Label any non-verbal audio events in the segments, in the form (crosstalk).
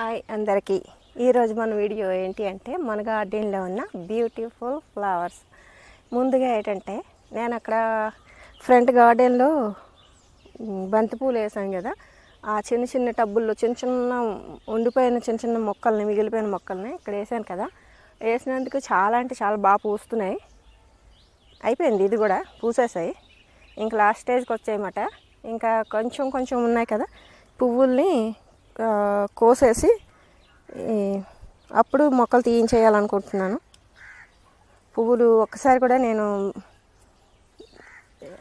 Hi అందరికీ. ఈరోజు మన వీడియో ఏంటి అంటే మన గార్డెన్లో ఉన్న బ్యూటిఫుల్ ఫ్లవర్స్. ముందుగా ఏంటంటే నేను అక్కడ ఫ్రంట్ గార్డెన్లో బంతిపూలు వేసాను కదా. ఆ చిన్న చిన్న టబ్బుల్లో చిన్న చిన్న ఉండిపోయిన చిన్న చిన్న మొక్కల్ని మిగిలిపోయిన మొక్కల్ని ఇక్కడ వేసాను కదా. వేసినందుకు చాలా అంటే చాలా బాగా పూస్తున్నాయి. అయిపోయింది ఇది కూడా పూసేసాయి. ఇంకా లాస్ట్ స్టేజ్కి వచ్చాయన్నమాట ఇంకా కొంచెం కొంచెం ఉన్నాయి కదా. పువ్వుల్ని కోసేసి ఈ, అప్పుడు మొక్కలు తీయించేయాలనుకుంటున్నాను. పువ్వులు ఒక్కసారి కూడా నేను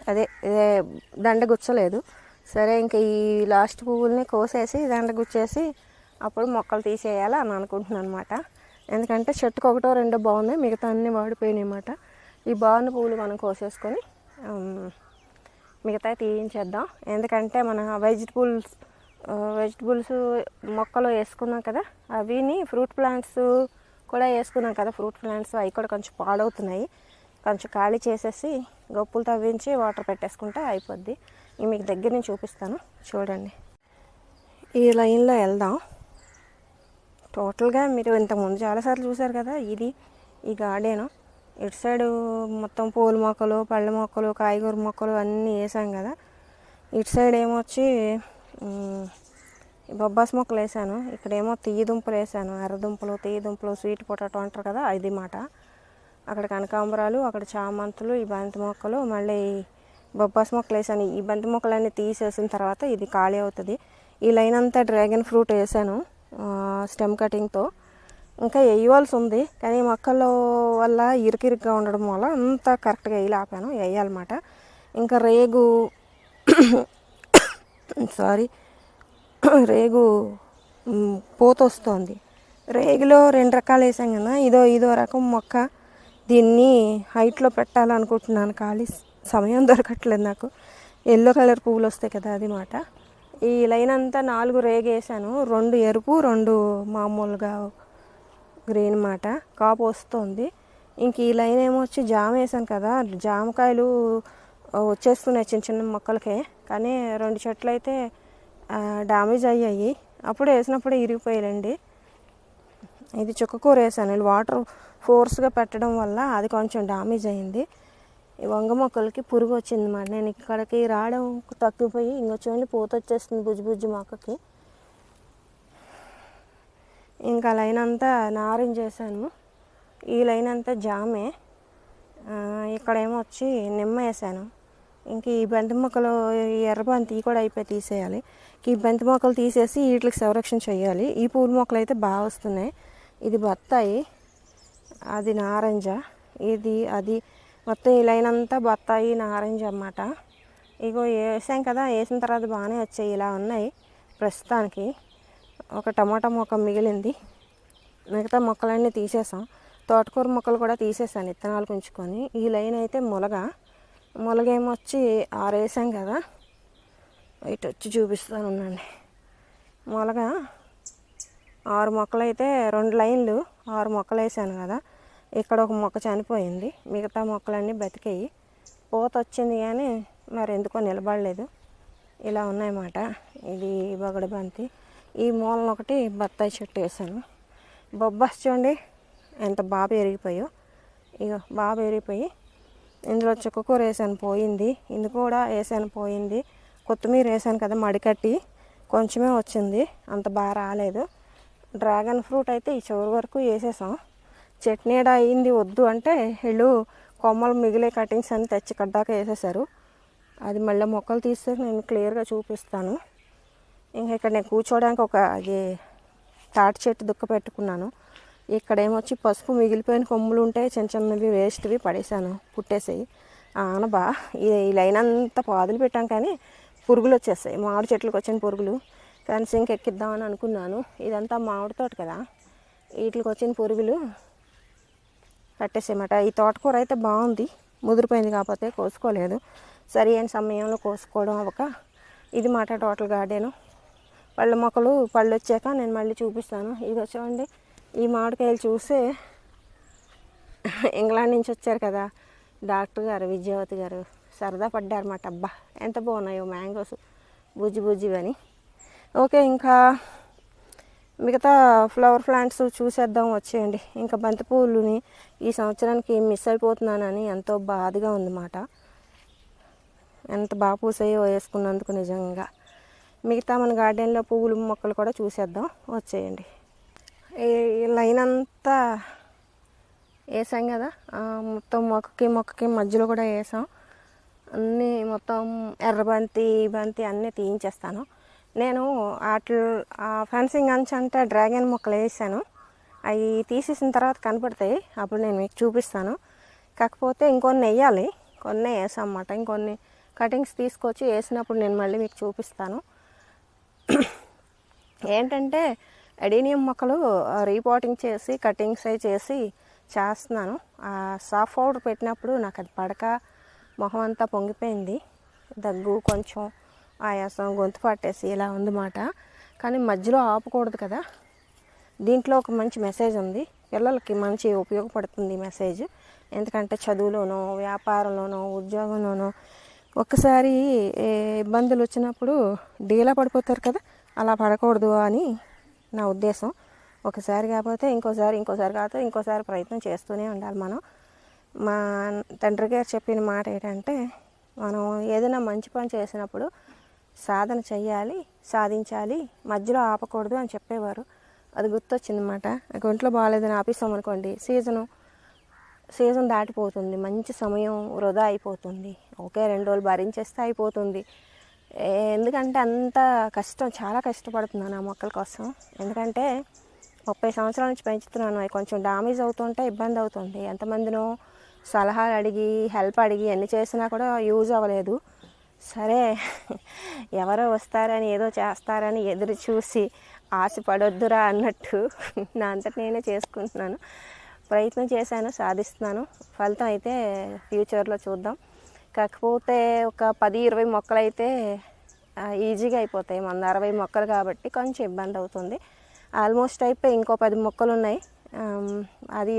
అదే ఇదే దండ గుచ్చలేదు. సరే ఇంకా ఈ లాస్ట్ పువ్వుల్ని కోసేసి దండ గుచ్చేసి అప్పుడు మొక్కలు తీసేయాలి అని అనుకుంటున్నాను అనమాట ఎందుకంటే చెట్టుకు ఒకటో రెండో బాగున్నాయి మిగతా అన్నీ వాడిపోయినాయి అన్నమాట. ఈ బాగున్న పువ్వులు మనం కోసేసుకొని మిగతా తీయించేద్దాం. ఎందుకంటే మన వెజిటబుల్స్ వెజిటబుల్స్ మొక్కలు వేసుకున్నాం కదా అవిని ఫ్రూట్ ప్లాంట్స్ కూడా వేసుకున్నాం కదా ఫ్రూట్ ప్లాంట్స్ అవి కూడా కొంచెం పాడవుతున్నాయి. కొంచెం ఖాళీ చేసేసి గొప్పులు తవ్వించి వాటర్ పెట్టేసుకుంటే అయిపోద్ది. మీకు దగ్గర నుంచి చూపిస్తాను. చూడండి. ఈ లైన్లో వెళ్దాం. టోటల్గా మీరు ఇంతకుముందు చాలాసార్లు చూసారు కదా ఇది ఈ గార్డెను. ఇటు సైడ్ మొత్తం పూల మొక్కలు పళ్ళ మొక్కలు కాయగూర మొక్కలు అన్నీ వేసాం కదా. ఇటు సైడ్ ఏమొచ్చి బొబ్బాస్ మొక్కలు వేసాను. ఇక్కడేమో తీయ దుంపలు వేసాను. ఎర్రదుంపలు తీయ దుంపలు స్వీట్ పొటాటో అంటారు కదా అది మాట. అక్కడ కనకాంబరాలు అక్కడ చామంతులు ఈ బంతి మొక్కలు మళ్ళీ బొబ్బాస్ మొక్కలు వేసాను. ఈ బంతి మొక్కలన్నీ తీసేసిన తర్వాత ఇది ఖాళీ అవుతుంది. ఈ లైన్ అంతా డ్రాగన్ ఫ్రూట్ వేసాను స్టెమ్ కటింగ్తో. ఇంకా వేయవలసి ఉంది కానీ మొక్కల వల్ల ఇరికిరిగ్గా ఉండడం వల్ల అంతా కరెక్ట్గా వేయలేపాను వేయాలన్నమాట. ఇంకా రేగు సారీ రేగు (clears throat) mm, పోతొస్తోంది. పూత రేగులో రెండు రకాలు వేసాం కదా ఇదో ఇదో రకం మొక్క. దీన్ని హైట్లో పెట్టాలనుకుంటున్నాను ఖాళీ సమయం దొరకట్లేదు నాకు. ఎల్లో కలర్ పువ్వులు వస్తాయి కదా అది మాట. ఈ లైన్ అంతా నాలుగు రేగు వేసాను. రెండు ఎరుపు రెండు మామూలుగా గ్రీన్ మాట. కాపు వస్తుంది. ఇంక ఈ లైన్ ఏమో వచ్చి జామ వేసాను కదా జామకాయలు వచ్చేస్తున్నాయి చిన్న చిన్న మొక్కలకే. కానీ రెండు చెట్లు అయితే డ్యామేజ్ అయ్యాయి. అప్పుడు వేసినప్పుడు ఇరిగిపోయాయండి. ఇది చుక్కకూర వేసాను. వాటర్ ఫోర్స్గా పెట్టడం వల్ల అది కొంచెం డ్యామేజ్ అయింది. ఈ వంగ మొక్కలకి పురుగు వచ్చింది మాట నేను ఇక్కడికి రావడం తగ్గిపోయి ఇంకో చూడండి పూత వచ్చేస్తుంది బుజ్జి బుజ్జి మొక్కకి. ఇంకా లైన్ అంతా నారింజ వేసాను ఈ లైన్ అంతా జామే. ఇక్కడేమో వచ్చి నిమ్మ వేసాను. ఇంక ఈ బంతి మొక్కలు ఎర్రబంతి ఎర్ర బంతి కూడా అయిపోయి తీసేయాలి. ఈ బంతి మొక్కలు తీసేసి వీటికి సంరక్షణ చేయాలి. ఈ పూల మొక్కలు అయితే బాగా వస్తున్నాయి. ఇది బత్తాయి అది నారింజ ఇది అది మొత్తం ఈ లైన్ అంతా బత్తాయి నారంజ అన్నమాట. ఇగో వేసాం కదా వేసిన తర్వాత బాగానే వచ్చాయి. ఇలా ఉన్నాయి ప్రస్తుతానికి. ఒక టమాటా మొక్క మిగిలింది. మిగతా మొక్కలన్నీ తీసేసాం. తోటకూర మొక్కలు కూడా తీసేసాను. విత్తనాలు ఉంచుకొని ఈ లైన్ అయితే మొలగ. మొలగేమో వచ్చి ఆరేసాం కదా ఇటు వచ్చి చూపిస్తాను ఉండండి. మొలగ ఆరు మొక్కలు అయితే రెండు లైన్లు ఆరు మొక్కలు వేసాను కదా ఇక్కడ ఒక మొక్క చనిపోయింది మిగతా మొక్కలన్నీ బతికాయి. పూత వచ్చింది కానీ మరి ఎందుకో నిలబడలేదు. ఇలా ఉన్నాయన్నమాట ఇది బగడ బంతి. ఈ మూలన ఒకటి బత్తాయి చెట్టు వేసాను. బొబ్బాస్ చూడండి ఎంత బాగా పెరిగిపోయో. ఇక బాగా పెరిగిపోయి ఇందులో చుక్కకూర వేసాను పోయింది. ఇది కూడా వేసాను పోయింది. కొత్తిమీర వేసాను కదా మడికట్టి. కొంచెమే వచ్చింది. అంత బాగా రాలేదు. డ్రాగన్ ఫ్రూట్ అయితే ఈ చివరి వరకు వేసేసాం. చట్నీడ అయింది వద్దు అంటే వీళ్ళు కొమ్మలు మిగిలే కటింగ్స్ అన్ని తెచ్చి కడ్డాక వేసేసారు అది మళ్ళీ మొక్కలు తీస్తే నేను క్లియర్గా చూపిస్తాను. ఇంకా ఇక్కడ నేను కూర్చోడానికి ఒక అది తాటి చెట్టు దుక్క పెట్టుకున్నాను. ఇక్కడ ఏమొచ్చి పసుపు మిగిలిపోయిన కొమ్ములు ఉంటే చిన్న చిన్నవి వేస్ట్వి పడేసాను పుట్టేసాయి. ఆనబా ఈ ఈ లైన్ అంతా పాదులు పెట్టాం కానీ పురుగులు వచ్చేస్తాయి మామిడి చెట్లకు వచ్చిన పురుగులు. కానీ సింక్ ఎక్కిద్దామని అనుకున్నాను. ఇదంతా మామిడి తోట కదా వీటికి వచ్చిన పురుగులు కట్టేసేయమాట. ఈ తోటకూర అయితే బాగుంది ముదిరిపోయింది కాకపోతే కోసుకోలేదు. సరి అయిన సమయంలో కోసుకోవడం అవ్వక ఇది మాట టోటల్ గార్డెను. పళ్ళ మొక్కలు పళ్ళు వచ్చాక నేను మళ్ళీ చూపిస్తాను. ఇది చూడండి ఈ మామిడికాయలు చూసే ఇంగ్లాండ్ నుంచి వచ్చారు కదా. డాక్టర్ గారు విజయవతి గారు సరదా పడ్డారన్నమాట. అబ్బా ఎంత బాగున్నాయో మ్యాంగోస్ బుజ్జి బుజ్జివని ఓకే ఇంకా మిగతా ఫ్లవర్ ప్లాంట్స్ చూసేద్దాం వచ్చేయండి. ఇంకా బంతిపూలుని ఈ సంవత్సరానికి మిస్ అయిపోతున్నానని ఎంతో బాధగా ఉందన్నమాట. ఎంత బాగా పూసాయో వేసుకున్నందుకు నిజంగా. మిగతా మన గార్డెన్లో పువ్వులు మొక్కలు కూడా చూసేద్దాం వచ్చేయండి. లైన్ అంతా వేసాం కదా. మొత్తం మొక్కకి మొక్కకి మధ్యలో కూడా వేసాం. అన్నీ మొత్తం ఎర్రబంతి బంతి అన్నీ తీయించేస్తాను. నేను వాటి ఆ ఫెన్సింగ్ అంచు అంటే డ్రాగన్ మొక్కలు వేసాను. అవి తీసేసిన తర్వాత కనపడతాయి. అప్పుడు నేను మీకు చూపిస్తాను. కాకపోతే ఇంకొన్ని వేయాలి. కొన్ని వేసాం అన్నమాట. ఇంకొన్ని కటింగ్స్ తీసుకొచ్చి వేసినప్పుడు నేను మళ్ళీ మీకు చూపిస్తాను. (clears throat) ఏంటంటే అడీనియం మొక్కలు రీపాటింగ్ చేసి కటింగ్స్ అవి చేసి చేస్తున్నాను. ఆ సాఫ్ పౌడర్ పెట్టినప్పుడు నాకు అది పడక మొహం అంతా పొంగిపోయింది. దగ్గు కొంచెం ఆయాసం గొంతు పట్టేసి ఇలా ఉందన్నమాట. కానీ మధ్యలో ఆపకూడదు కదా. దీంట్లో ఒక మంచి మెసేజ్ ఉంది. పిల్లలకి మంచి ఉపయోగపడుతుంది ఈ మెసేజ్. ఎందుకంటే చదువులోనో వ్యాపారంలోనో ఉద్యోగంలోనో ఒక్కసారి ఇబ్బందులు వచ్చినప్పుడు డీలా పడిపోతారు కదా. అలా పడకూడదు అని నా ఉద్దేశం. ఒకసారి కాకపోతే ఇంకోసారి ఇంకోసారి కాకపోతే ఇంకోసారి ప్రయత్నం చేస్తూనే ఉండాలి మనం. మా తండ్రి గారు చెప్పిన మాట ఏంటంటే మనం ఏదైనా మంచి పని చేసినప్పుడు సాధన చేయాలి సాధించాలి మధ్యలో ఆపకూడదు అని చెప్పేవారు. అది గుర్తొచ్చిందన్నమాట నాకు ఒంట్లో బాగాలేదని ఆపేసాం అనుకోండి సీజను సీజన్ దాటిపోతుంది మంచి సమయం వృధా అయిపోతుంది ఒకే రెండు రోజులు భరించేస్తే అయిపోతుంది. ఎందుకంటే అంత కష్టం చాలా కష్టపడుతున్నాను ఆ మొక్కల కోసం. ఎందుకంటే ముప్పై సంవత్సరాల నుంచి పెంచుతున్నాను. అవి కొంచెం డామేజ్ అవుతుంటే ఇబ్బంది అవుతుంది. ఎంతమందినో సలహాలు అడిగి హెల్ప్ అడిగి ఎన్ని చేసినా కూడా యూజ్ అవ్వలేదు. సరే ఎవరో వస్తారని ఏదో చేస్తారని ఎదురు చూసి ఆశపడొద్దురా అన్నట్టు నా అంతటి నేనే చేసుకుంటున్నాను. ప్రయత్నం చేశాను సాధిస్తున్నాను. ఫలితం అయితే ఫ్యూచర్లో చూద్దాం. కాకపోతే ఒక పది ఇరవై మొక్కలు అయితే ఈజీగా అయిపోతాయి. మన అరవై మొక్కలు కాబట్టి కొంచెం ఇబ్బంది అవుతుంది. ఆల్మోస్ట్ అయిపోయి ఇంకో పది మొక్కలు ఉన్నాయి అది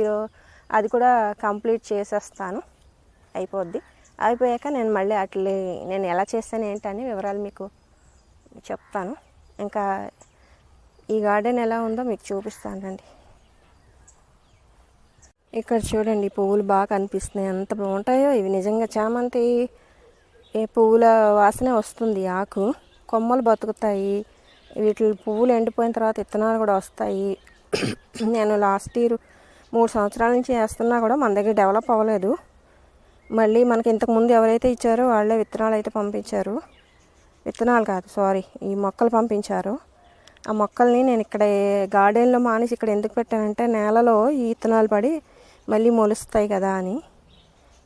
అది కూడా కంప్లీట్ చేసేస్తాను. అయిపోద్ది. అయిపోయాక నేను మళ్ళీ అట్లే నేను ఎలా చేస్తాను ఏంటని వివరాలు మీకు చెప్తాను. ఇంకా ఈ గార్డెన్ ఎలా ఉందో మీకు చూపిస్తానండి. ఇక్కడ చూడండి పువ్వులు బాగా కనిపిస్తున్నాయి. ఎంత బాగుంటాయో ఇవి. నిజంగా చామంతి ఏ పువ్వుల వాసనే వస్తుంది. ఆకు కొమ్మలు బతుకుతాయి. వీటి పువ్వులు ఎండిపోయిన తర్వాత విత్తనాలు కూడా వస్తాయి. (coughs) నేను లాస్ట్ ఇయర్ మూడు సంవత్సరాల నుంచి వేస్తున్నా కూడా మన దగ్గర డెవలప్ అవ్వలేదు. మళ్ళీ మనకి ఇంతకుముందు ఎవరైతే ఇచ్చారో వాళ్ళే విత్తనాలు అయితే పంపించారు. విత్తనాలు కాదు సారీ ఈ మొక్కలు పంపించారు. ఆ మొక్కల్ని నేను ఇక్కడ గార్డెన్లో మానేసి ఇక్కడ ఎందుకు పెట్టానంటే నేలలో ఈ విత్తనాలు పడి మళ్ళీ మొలుస్తాయి కదా అని.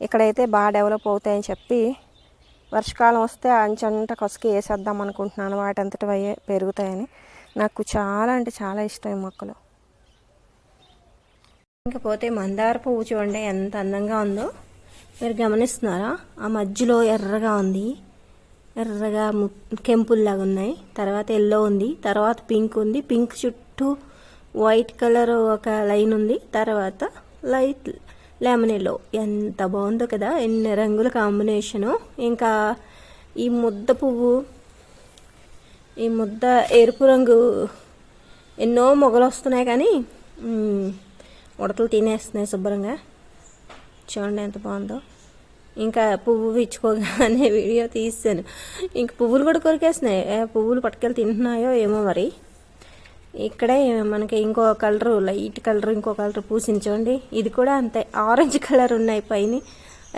ఇక్కడైతే బాగా డెవలప్ అవుతాయని చెప్పి వర్షకాలం వస్తే అంచంట కసుకి వేసేద్దాం అనుకుంటున్నాను. వాటంతటి అయ్యే పెరుగుతాయని. నాకు చాలా అంటే చాలా ఇష్టం ఈ మొక్కలు. ఇంకపోతే మందార పువ్వు చూడండి ఎంత అందంగా ఉందో. మీరు గమనిస్తున్నారా? ఆ మధ్యలో ఎర్రగా ఉంది. ఎర్రగా కెంపుల్లాగా ఉన్నాయి. తర్వాత ఎల్లో ఉంది. తర్వాత పింక్ ఉంది. పింక్ చుట్టూ వైట్ కలర్ ఒక లైన్ ఉంది. తర్వాత లైట్ లెమన్ ఎల్లో ఎంత బాగుందో కదా ఎన్ని రంగుల కాంబినేషను. ఇంకా ఈ ముద్ద పువ్వు ఈ ముద్ద ఎరుపు రంగు ఎన్నో మొగలు వస్తున్నాయి కానీ ఉడతలు తినేస్తున్నాయి శుభ్రంగా. చూడండి ఎంత బాగుందో. ఇంకా పువ్వు ఇచ్చుకోగానే (laughs) వీడియో తీసాను. ఇంక పువ్వులు కూడా కొరికేస్తున్నాయి. పువ్వులు పట్టుకెళ్ళి తింటున్నాయో ఏమో మరి. ఇక్కడే మనకి ఇంకో కలరు లైట్ కలర్ ఇంకో కలర్ పూసించండి. ఇది కూడా అంతే. ఆరెంజ్ కలర్ ఉన్నాయి పైన.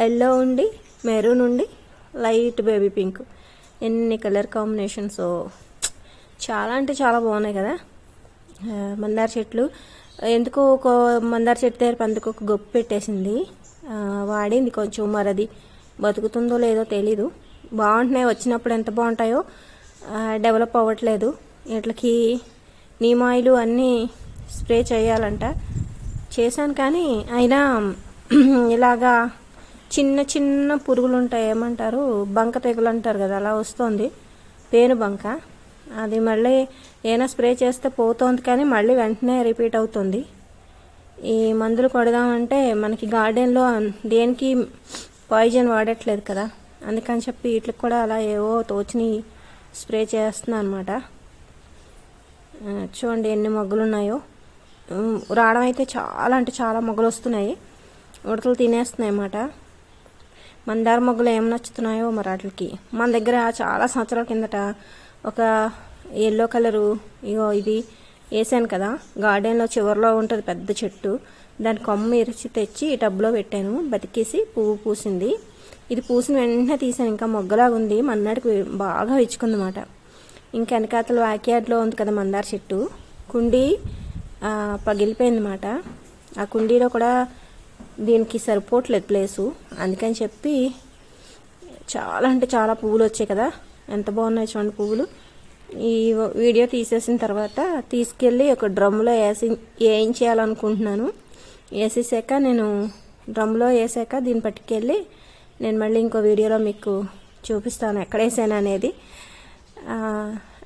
ఎల్లో ఉండి మెరూన్ ఉండి లైట్ బేబీ పింక్. ఎన్ని కలర్ కాంబినేషన్స్? చాలా అంటే చాలా బాగున్నాయి కదా. మందార చెట్లు. ఎందుకో ఒక మందార చెట్టు దగ్గర పందుకు ఒక గొప్ప పెట్టేసింది? వాడింది కొంచెం మరి అది బతుకుతుందో లేదో తెలీదు. బాగుంటున్నాయి. వచ్చినప్పుడు ఎంత బాగుంటాయో డెవలప్ అవ్వట్లేదు. వీటికి నీమ్ ఆయిల్ అన్నీ స్ప్రే చేయాలంట. చేశాను కానీ అయినా (clears throat) ఇలాగా చిన్న చిన్న పురుగులు ఉంటాయి ఏమంటారు? బంక తెగులు అంటారు కదా అలా వస్తుంది. పేను బంక. అది మళ్ళీ ఏమైనా స్ప్రే చేస్తే పోతుంది కానీ మళ్ళీ వెంటనే రిపీట్ అవుతుంది. ఈ మందులు కొడదామంటే మనకి గార్డెన్లో దేనికి పాయిజన్ వాడట్లేదు కదా. అందుకని చెప్పి వీటికి కూడా అలా ఏవో తోచిని స్ప్రే చేస్తున్నాను అనమాట చూడండి ఎన్ని మొగ్గలు ఉన్నాయో రావడం అయితే చాలా అంటే చాలా మొగ్గలు వస్తున్నాయి ఉడతలు తినేస్తున్నాయి అన్నమాట మందార మొగ్గలు ఏం నచ్చుతున్నాయో మరి వాటికి. మన దగ్గర చాలా సంవత్సరాల కిందట ఒక ఎల్లో కలరు ఇగో ఇది వేసాను కదా. గార్డెన్లో చివరిలో ఉంటుంది పెద్ద చెట్టు. దాని కొమ్మ ఇరిచి తెచ్చి ఈ టబ్లో పెట్టాను. బతికేసి పువ్వు పూసింది. ఇది పూసిన వెంటనే తీసాను. ఇంకా మొగ్గలాగా ఉంది మన్నాడికి బాగా విచ్చుకుందన్నమాట. ఇంకా వెనకాతల వ్యాక్యార్డ్లో ఉంది కదా మందార చెట్టు. కుండీ పగిలిపోయిందన్నమాట. ఆ కుండీలో కూడా దీనికి సరిపోవట్లేదు ప్లేసు. అందుకని చెప్పి చాలా అంటే చాలా పువ్వులు వచ్చాయి కదా. ఎంత బాగున్నాయి చూడండి పువ్వులు. ఈ వీడియో తీసేసిన తర్వాత తీసుకెళ్ళి ఒక డ్రమ్లో వేసి వేయించేయాలనుకుంటున్నాను వేసేసాక నేను డ్రమ్లో వేసాక దీన్ని పట్టుకెళ్ళి నేను మళ్ళీ ఇంకో వీడియోలో మీకు చూపిస్తాను ఎక్కడ వేసాను అనేది.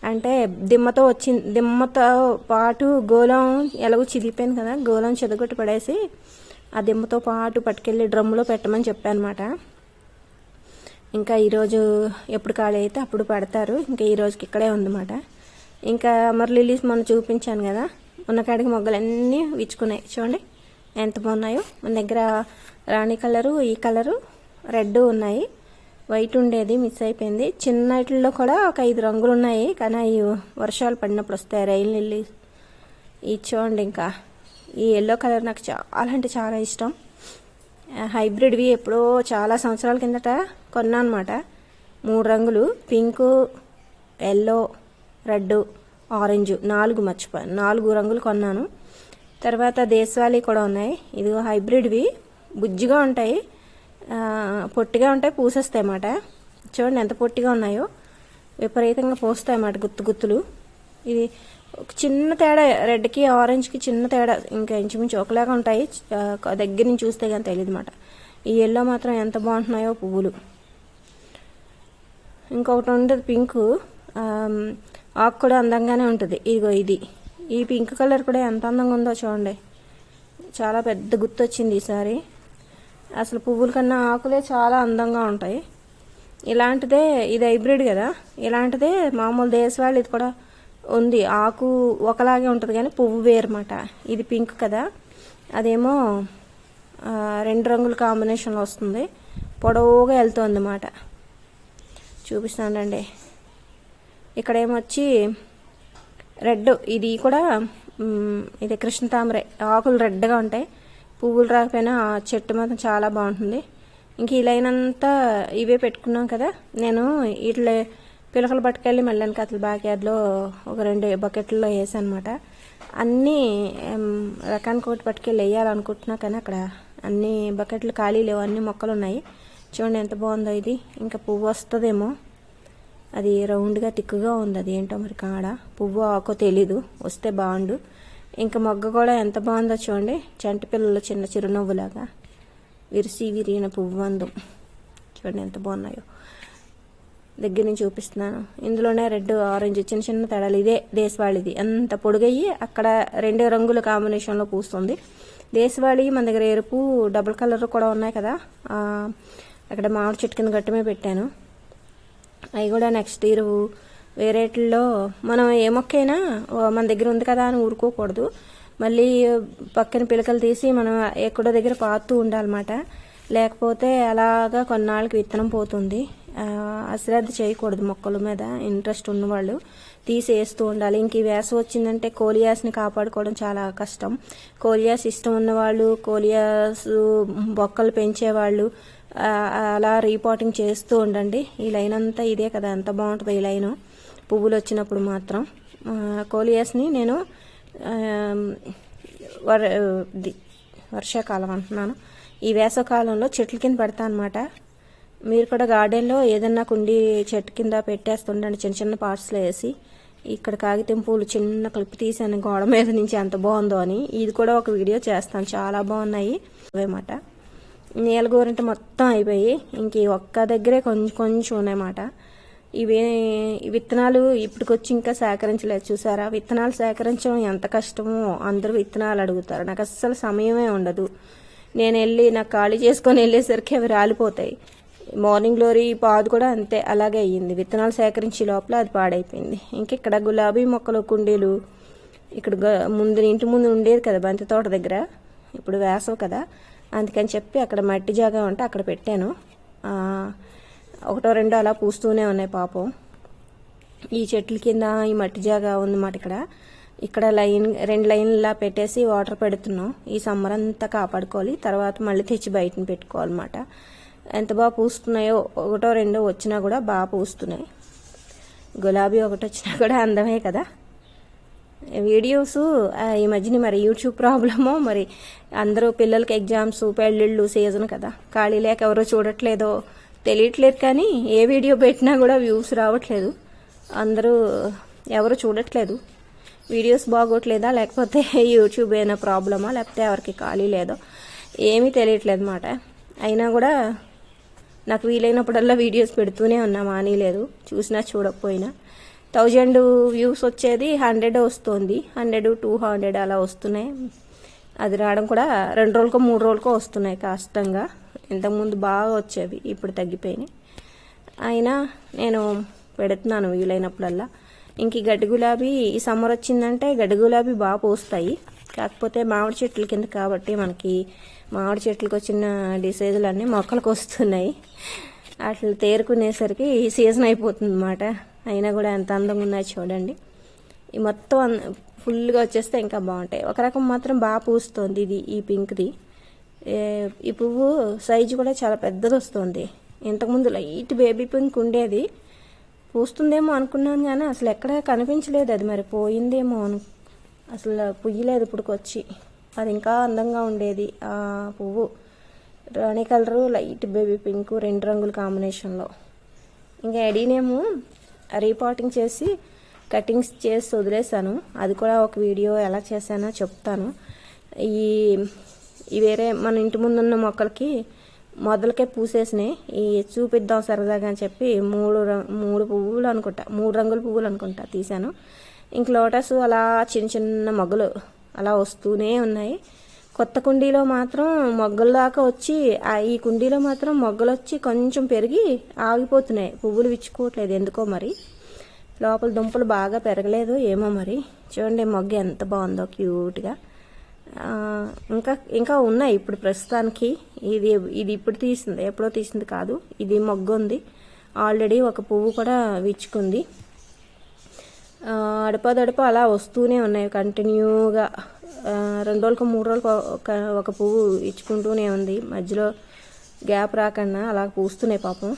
అంటే దిమ్మతో వచ్చింది దిమ్మతో పాటు గోలం ఎలాగో చిదిగిపోయింది కదా గోలం చెదగొట్టి పడేసి ఆ దిమ్మతో పాటు పట్టుకెళ్ళి డ్రమ్లో పెట్టమని చెప్పానమాట. ఇంకా ఈరోజు ఎప్పుడు ఖాళీ అయితే అప్పుడు పెడతారు ఇంకా ఈ రోజుకి ఇక్కడే ఉందన్నమాట. ఇంకా మరి లిలీస్ మొన్న చూపించాను కదా ఉన్న కాడికి మొగ్గలన్నీ విచ్చుకున్నాయి. చూడండి ఎంత బాగున్నాయో. మన దగ్గర రాణి కలరు ఈ కలరు రెడ్ ఉన్నాయి. వైట్ ఉండేది మిస్ అయిపోయింది. చిన్నటిలో కూడా ఒక ఐదు రంగులు ఉన్నాయి కానీ అవి వర్షాలు పడినప్పుడు వస్తాయి. రైల్ నెల్లి ఈ చూడండి ఇంకా. ఈ ఎల్లో కలర్ నాకు చాలా అంటే చాలా ఇష్టం. హైబ్రిడ్వి ఎప్పుడో చాలా సంవత్సరాల కిందట కొన్నా అనమాట మూడు రంగులు పింకు ఎల్లో రెడ్ ఆరెంజ్ నాలుగు మర్చిపోయాను నాలుగు రంగులు కొన్నాను. తర్వాత దేశవాళీ కూడా ఉన్నాయి. ఇది హైబ్రిడ్వి. బుజ్జిగా ఉంటాయి. పొట్టిగా ఉంటాయి పూసేస్తాయి అన్నమాట. చూడండి ఎంత పొట్టిగా ఉన్నాయో. విపరీతంగా పోస్తాయి అన్నమాట గుత్తు గుత్తులు. ఇది ఒక చిన్న తేడా రెడ్కి ఆరెంజ్కి చిన్న తేడా ఇంకా ఇంచుమించు ఒకలాగా ఉంటాయి. దగ్గర నుంచి చూస్తే కానీ తెలియదు అనమాట ఈ ఎల్లో మాత్రం ఎంత బాగుంటున్నాయో పువ్వులు. ఇంకొకటి ఉండదు పింక్. ఆకు కూడా అందంగానే ఉంటుంది. ఇదిగో ఇది. ఈ పింక్ కలర్ కూడా ఎంత అందంగా ఉందో చూడండి. చాలా పెద్ద గుర్తు వచ్చింది ఈసారి. అసలు పువ్వుల కన్నా ఆకులే చాలా అందంగా ఉంటాయి. ఇలాంటిదే ఇది హైబ్రిడ్ కదా. ఇలాంటిదే మామూలు దేశవాళ్ళు ఇది కూడా ఉంది. ఆకు ఒకలాగే ఉంటుంది కానీ పువ్వు వేరమాట. ఇది పింక్ కదా. అదేమో రెండు రంగుల కాంబినేషన్లో వస్తుంది. పొడవుగా వెళ్తుంది అన్నమాట చూపిస్తానండి ఇక్కడ ఏమొచ్చి రెడ్ ఇది కూడా ఇది కృష్ణ తామరే ఆకులు రెడ్గా ఉంటాయి. పువ్వులు రాకపోయినా ఆ చెట్టు మాత్రం చాలా బాగుంటుంది. ఇంక ఈ లైన్ అంతా ఇవే పెట్టుకున్నాం కదా. నేను ఇట్లా పిలకలు పట్టుకెళ్ళి మళ్ళీ అతల బ్యాక్ యార్డ్లో ఒక రెండు బకెట్లో వేసాను అనమాట అన్నీ రకానికి ఒకటి పట్టుకెళ్ళి వేయాలనుకుంటున్నా కానీ అక్కడ అన్ని బకెట్లు ఖాళీ లేవు. అన్ని మొక్కలు ఉన్నాయి. చూడండి ఎంత బాగుందో ఇది. ఇంకా పువ్వు వస్తుందేమో. అది రౌండ్గా తిక్కుగా ఉంది. అది ఏంటో మరి కాడ. పువ్వు ఆకో తెలీదు. వస్తే బాగుండు. ఇంకా మొగ్గ కూడా ఎంత బాగుందో చూడండి. చంటి పిల్లల చిన్న చిరునవ్వులాగా విరిసి విరిగిన పువ్వు చూడండి ఎంత బాగున్నాయో. దగ్గర నుంచి చూపిస్తున్నాను. ఇందులోనే రెడ్ ఆరెంజ్ చిన్న చిన్న తేడాలు. ఇదే దేశవాళిది. అంత పొడుగయ్యి అక్కడ రెండు రంగుల కాంబినేషన్లో పూస్తుంది. దేశవాళి మన దగ్గర ఎరుపు డబుల్ కలర్ కూడా ఉన్నాయి కదా. అక్కడ మామిడి చెట్టు కింద గట్టమే పెట్టాను. అవి కూడా నెక్స్ట్ ఇయర్ వేరేట్లో మనం ఏ మొక్కైనా మన దగ్గర ఉంది కదా అని ఊరుకోకూడదు. మళ్ళీ పక్కన పిలకలు తీసి మనం ఎక్కడో దగ్గర పాతూ ఉండాలన్నమాట. లేకపోతే అలాగా కొన్నాళ్ళకి విత్తనం పోతుంది. అశ్రద్ధ చేయకూడదు మొక్కల మీద. ఇంట్రెస్ట్ ఉన్నవాళ్ళు తీసేస్తూ ఉండాలి. ఇంక ఈ వేసవి వచ్చిందంటే కోలియాస్ని కాపాడుకోవడం చాలా కష్టం. కోలియాస్ ఇష్టం ఉన్నవాళ్ళు కోలియాస్ బొక్కలు పెంచేవాళ్ళు అలా రీపోటింగ్ చేస్తూ ఉండండి. ఈ లైన్ అంతా ఇదే కదా. ఎంత బాగుంటుంది ఈ లైను. పువ్వులు వచ్చినప్పుడు మాత్రం కోలియస్ని కోలియాస్ని నేను వర్ ది- వర్షాకాలం అంటున్నాను. ఈ వేసవకాలంలో చెట్ల కింద పెడతా అనమాట మీరు కూడా గార్డెన్లో ఏదన్నా కుండీ చెట్టు కింద పెట్టేస్తుండండి చిన్న చిన్న పార్ట్స్లో వేసి. ఇక్కడ కాగితం పూలు చిన్న క్లిప్ తీసాను గోడ మీద నుంచి ఎంత బాగుందో అని. ఇది కూడా ఒక వీడియో చేస్తాను చాలా బాగున్నాయి. అవేమాట నీల గోరంటే మొత్తం అయిపోయి ఇంక ఈ ఒక్క దగ్గరే కొంచెం కొంచెం ఉన్నాయన్నమాట. ఇవి ఈ విత్తనాలు ఇప్పటికొచ్చి ఇంకా సేకరించలేదు. చూసారా? విత్తనాలు సేకరించడం ఎంత కష్టమో అందరూ విత్తనాలు అడుగుతారు. నాకు అస్సలు సమయమే ఉండదు. నేను వెళ్ళి నాకు ఖాళీ చేసుకొని వెళ్ళేసరికి అవి రాలిపోతాయి. మార్నింగ్ గ్లోరీ పాదు కూడా అంతే అలాగే అయ్యింది. విత్తనాలు సేకరించే లోపల అది పాడైపోయింది. ఇంక ఇక్కడ గులాబీ మొక్కలు కుండీలు ఇక్కడ గ- ముందు ఇంటి ముందు ఉండేది కదా బంతి తోట దగ్గర? ఇప్పుడు వేసవు కదా. అందుకని చెప్పి అక్కడ మట్టి జాగా ఉంటే అక్కడ పెట్టాను. ఒకటో రెండో అలా పూస్తూనే ఉన్నాయి పాపం. ఈ చెట్ల కింద ఈ మట్టి జాగా ఉందన్నమాట ఇక్కడ. ఇక్కడ లైన్ రెండు లైన్లా పెట్టేసి వాటర్ పెడుతున్నాం. ఈ సమ్మర్ అంతా కాపాడుకోవాలి. తర్వాత మళ్ళీ తెచ్చి బయటని పెట్టుకోవాలన్నమాట. ఎంత బాగా పూస్తున్నాయో ఒకటో రెండో వచ్చినా కూడా బాగా పూస్తున్నాయి. గులాబీ ఒకటి వచ్చినా కూడా అందమే కదా. వీడియోస్ ఈ మధ్యన మరి యూట్యూబ్ ప్రాబ్లమో మరి అందరూ పిల్లలకి ఎగ్జామ్స్ పెళ్ళిళ్ళు సీజన్ కదా. ఖాళీ లేక ఎవరో చూడట్లేదో తెలియట్లేదు కానీ ఏ వీడియో పెట్టినా కూడా వ్యూస్ రావట్లేదు. అందరూ ఎవరు చూడట్లేదు. వీడియోస్ బాగోట్లేదా? లేకపోతే యూట్యూబ్ ఏమైనా ప్రాబ్లమా? లేకపోతే ఎవరికి ఖాళీ లేదో? ఏమీ తెలియట్లేదు మాట. అయినా కూడా నాకు వీలైనప్పుడల్లా వీడియోస్ పెడుతూనే ఉన్నా మానేలేదు చూసినా చూడకపోయినా. థౌజండ్ వ్యూస్ వచ్చేది హండ్రెడ్ వస్తుంది. హండ్రెడ్ టూ హండ్రెడ్ అలా వస్తున్నాయి. అది రావడం కూడా రెండు రోజులకో మూడు రోజులకో వస్తున్నాయి కష్టంగా ఇంతకుముందు బాగా వచ్చేవి ఇప్పుడు తగ్గిపోయినాయి. అయినా నేను పెడుతున్నాను వీలైనప్పుడల్లా. ఇంక గడ్డి గులాబీ ఈ సమ్మర్ వచ్చిందంటే గడ్డి గులాబీ బాగా పూస్తాయి. కాకపోతే మామిడి చెట్ల కింద కాబట్టి మనకి మామిడి చెట్లకు వచ్చిన డిసీజులు అన్నీ మొక్కలకు వస్తున్నాయి. అట్లా తేరుకునేసరికి ఈ సీజన్ అయిపోతుంది అన్నమాట అయినా కూడా ఎంత అందంగా ఉన్నాయో చూడండి. ఈ మొత్తం ఫుల్గా వచ్చేస్తే ఇంకా బాగుంటాయి. ఒక రకం మాత్రం బాగా పూస్తుంది ఇది ఈ పింక్ది. ఈ పువ్వు సైజు కూడా చాలా పెద్దది వస్తుంది. ఇంతకుముందు లైట్ బేబీ పింక్ ఉండేది. పూస్తుందేమో అనుకున్నాను కానీ అసలు ఎక్కడ కనిపించలేదు అది మరి. పోయిందేమో అను అసలు పుయ్యలేదు ఇప్పుడుకొచ్చి. అది ఇంకా అందంగా ఉండేది ఆ పువ్వు. రాణి కలరు లైట్ బేబీ పింక్ రెండు రంగుల కాంబినేషన్లో ఇంకా ఎడీనేమో రీపాటింగ్ చేసి కటింగ్స్ చేసి వదిలేసాను అది కూడా ఒక వీడియో ఎలా చేశానో చెప్తాను. ఈ ఈ వేరే మన ఇంటి ముందున్న మొక్కలకి మొదలకే పూసేసినాయి. ఈ చూపిద్దాం సరదాగా అని చెప్పి మూడు మూడు పువ్వులు అనుకుంటా. మూడు రంగుల పువ్వులు అనుకుంటా తీశాను. ఇంక లోటస్ అలా చిన్న చిన్న మొగ్గలు అలా వస్తూనే ఉన్నాయి. కొత్త కుండీలో మాత్రం మొగ్గల దాకా వచ్చి ఆ ఈ కుండీలో మాత్రం మొగ్గలు వచ్చి కొంచెం పెరిగి ఆగిపోతున్నాయి. పువ్వులు విచ్చుకోవట్లేదు ఎందుకో మరి. లోపల దుంపలు బాగా పెరగలేదు ఏమో మరి. చూడండి మొగ్గ ఎంత బాగుందో క్యూట్గా. ఇంకా ఇంకా ఉన్నాయి ఇప్పుడు ప్రస్తుతానికి. ఇది ఇది ఇప్పుడు తీసింది ఎప్పుడో తీసింది కాదు. ఇది మొగ్గు ఉంది. ఆల్రెడీ ఒక పువ్వు కూడా విచ్చుకుంది. ఆ, అడపదడప అలా వస్తూనే ఉన్నాయి. కంటిన్యూగా రెండు రోజులకు మూడు రోజులకు ఒక ఒక పువ్వు ఇచ్చుకుంటూనే ఉంది. మధ్యలో గ్యాప్ రాకుండా అలా పూస్తున్నాయి పాపం.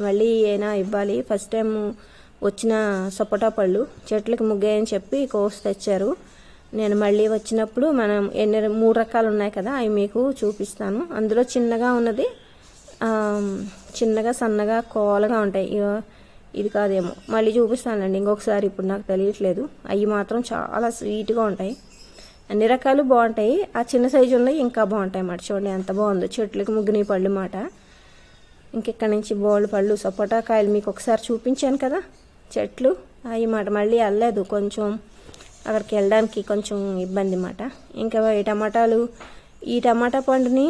మళ్ళీ అయినా ఇవ్వాలి. ఫస్ట్ టైం వచ్చిన సపోటా పళ్ళు. చెట్లకి ముగ్గాయని చెప్పి కోసి తెచ్చారు. నేను మళ్ళీ వచ్చినప్పుడు మనం ఎన్ని మూడు రకాలు ఉన్నాయి కదా అవి మీకు చూపిస్తాను. అందులో చిన్నగా ఉన్నది చిన్నగా సన్నగా కోలగా ఉంటాయి. ఇది కాదేమో. మళ్ళీ చూపిస్తానండి ఇంకొకసారి ఇప్పుడు నాకు తెలియట్లేదు. అవి మాత్రం చాలా స్వీట్గా ఉంటాయి. అన్ని రకాలు బాగుంటాయి. ఆ చిన్న సైజు ఉన్నాయి ఇంకా బాగుంటాయి అన్నమాట. చూడండి ఎంత బాగుందో. చెట్లకు ముగ్గుని పళ్ళు మాట. ఇంకెక్కడి నుంచి బోల్డ్ పళ్ళు సపోటా కాయలు మీకు ఒకసారి చూపించాను కదా చెట్లు. అవి మాట మళ్ళీ వెళ్ళలేదు కొంచెం. అక్కడికి వెళ్ళడానికి కొంచెం ఇబ్బంది అన్నమాట. ఇంకా ఈ టమాటాలు ఈ టమాటా పండుని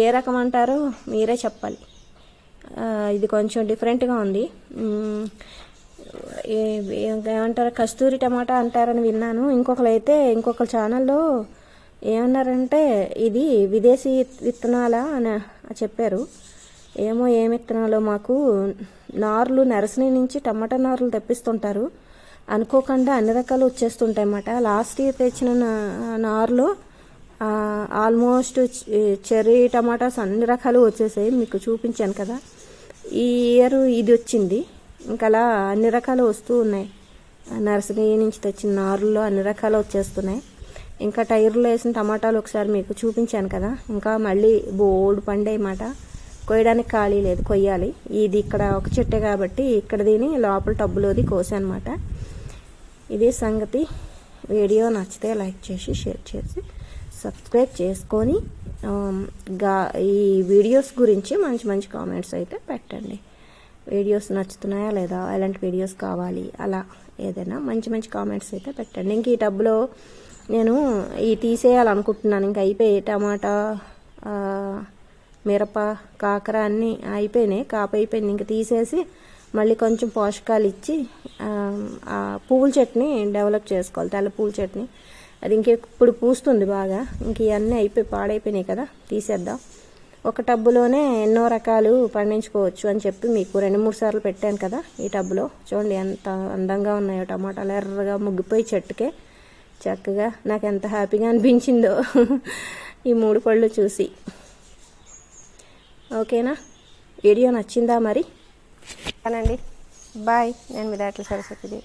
ఏ రకం అంటారో మీరే చెప్పాలి. ఇది కొంచెం డిఫరెంట్గా ఉంది. ఏమంటారు? కస్తూరి టమాటా అంటారని విన్నాను. ఇంకొకరు అయితే ఇంకొక ఛానల్లో ఏమన్నారంటే ఇది విదేశీ విత్తనాలా అని చెప్పారు. ఏమో ఏం విత్తనాలో మాకు నార్లు నరసని నుంచి టమాటా నార్లు తెప్పిస్తుంటారు. అనుకోకుండా అన్ని రకాలు వచ్చేస్తుంటాయి అన్నమాట లాస్ట్ ఇయర్ తెచ్చిన నా- నారులో ఆల్మోస్ట్ చెర్రీ టమాటాస్ అన్ని రకాలు వచ్చేసాయి. మీకు చూపించాను కదా. ఈ ఇయర్ ఇది వచ్చింది. ఇంకా అలా అన్ని రకాలు వస్తూ ఉన్నాయి. నర్సరీ నుంచి తెచ్చిన నారుల్లో అన్ని రకాలు వచ్చేస్తున్నాయి. ఇంకా టైర్లో వేసిన టమాటాలు ఒకసారి మీకు చూపించాను కదా. ఇంకా మళ్ళీ బోర్డు పండే మాట కొయ్యడానికి ఖాళీ లేదు కొయ్యాలి. ఇది ఇక్కడ ఒక చెట్టే కాబట్టి ఇక్కడ దీని లోపల టబ్బులోది కోసానమాట ఇదే సంగతి. వీడియో నచ్చితే లైక్ చేసి షేర్ చేసి సబ్స్క్రైబ్ చేసుకొని గా ఈ వీడియోస్ గురించి మంచి మంచి కామెంట్స్ అయితే పెట్టండి. వీడియోస్ నచ్చుతున్నాయా లేదా? ఎలాంటి వీడియోస్ కావాలి? అలా ఏదైనా మంచి మంచి కామెంట్స్ అయితే పెట్టండి. ఇంక ఈ టబ్లో నేను ఈ తీసేయాలనుకుంటున్నాను. ఇంక అయిపోయి టమాటా మిరప కాకర అన్నీ అయిపోయినాయి. కాపు అయిపోయింది. ఇంక తీసేసి మళ్ళీ కొంచెం పోషకాలు ఇచ్చి పువ్వుల చట్నీ డెవలప్ చేసుకోవాలి తెల్ల పువ్వుల చట్నీ. అది ఇంకెప్పుడు పూస్తుంది బాగా ఇంక ఇవన్నీ అయిపోయి పాడైపోయినాయి కదా తీసేద్దాం. ఒక టబ్బులోనే ఎన్నో రకాలు పండించుకోవచ్చు అని చెప్పి మీకు రెండు మూడు సార్లు పెట్టాను కదా ఈ టబ్బులో. చూడండి ఎంత అందంగా ఉన్నాయో టమాటాలు ఎర్రగా ముగ్గిపోయి చెట్టుకే. చక్కగా నాకు ఎంత హ్యాపీగా అనిపించిందో ఈ మూడు పళ్ళు చూసి. ఓకేనా? వీడియో నచ్చిందా మరి? అనండి బాయ్. నేను మీ దాంట్లో సరస్వతి